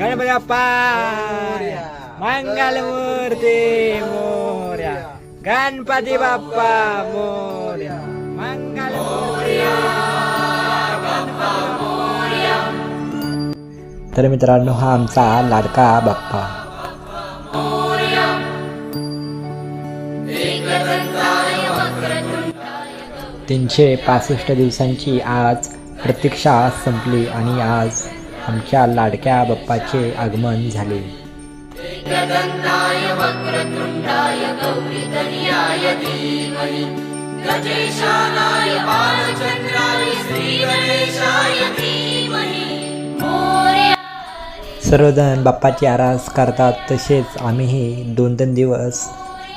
गणपती बाप्पा मंगलमूर्ती मोर्या. गणपती बाप्पा मोर्या. मंगलमूर्ती तर मित्रांनो हा आमचा लाडका बाप्पा. तीनशे पासष्ट दिवसांची आज प्रतीक्षा संपली आणि आज आमच्या लाडक्या बाप्पाचे आगमन झाले. सर्वजण बाप्पाची आरास करतात तसेच आम्हीही दोन तीन दिवस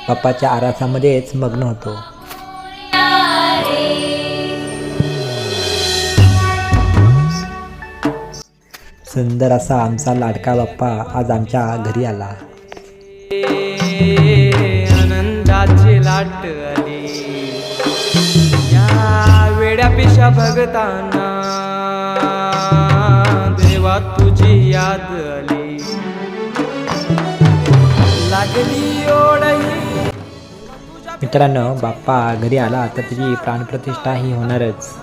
बाप्पाच्या आरासामध्येच मग्न होतो. सुंदर असा आमचा लाडका बाप्पा आज आमच्या घरी आला. आनंदाची लाट आली. या वेड्या पिशा भगताना देवा तुझी याद आली. लागली ओढही मित्रांनो बाप्पा घरी आला तर त्याची प्राणप्रतिष्ठा ही होणारच.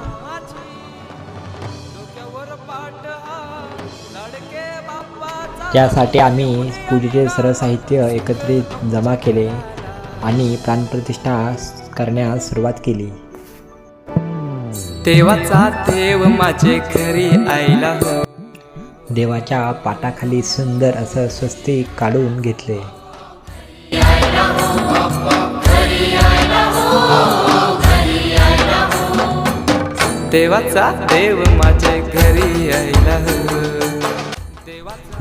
त्यासाठी आम्ही पूजेचे सर्व साहित्य एकत्रित जमा केले आणि प्राणप्रतिष्ठा करण्यास सुरुवात केली. देवाचा देव माझे घरी आईला हो. देवाच्या पाटाखाली सुंदर असं स्वस्तिक काढून घेतले. देवाचा देव माझे घरी आईला हो.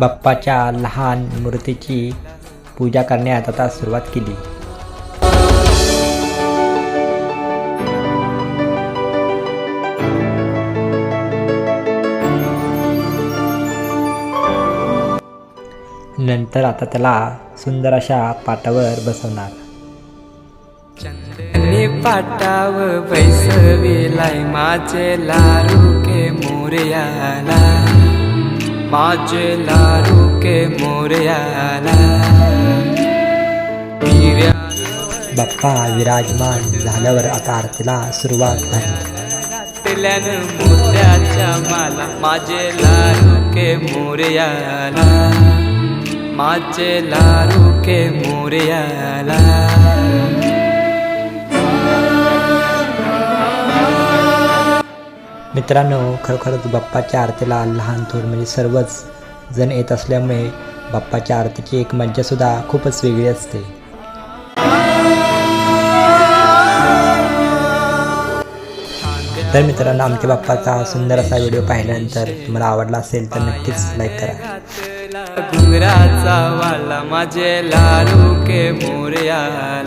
बाप्पाच्या लहान मूर्तीची पूजा करण्यात आता सुरुवात केली. नंतर आता त्याला सुंदर अशा पाटावर बसवणार. चंदनी पाटाव बैसविलाय माझे लारू के मोरयाला. माझे लारू के मोरयाला बाप्पा विराजमान झाल्यावर आता आरतीला सुरुवात झाली. मोत्याच्या माला माझे लारू के मोरयाला माझे लारू के मोरयाला. मित्रांनो खरोखरच बाप्पाच्या आरतीला लहान थोर म्हणजे सर्वच जण येत असल्यामुळे बाप्पाच्या आरतीची एक मज्जासुद्धा खूपच वेगळी असते. तर मित्रांनो आमच्या बाप्पाचा सुंदर असा व्हिडिओ पाहिल्यानंतर तुम्हाला आवडला असेल तर नक्कीच लाईक करा. घुंगराचा वाला माझे लालू के मोर्या.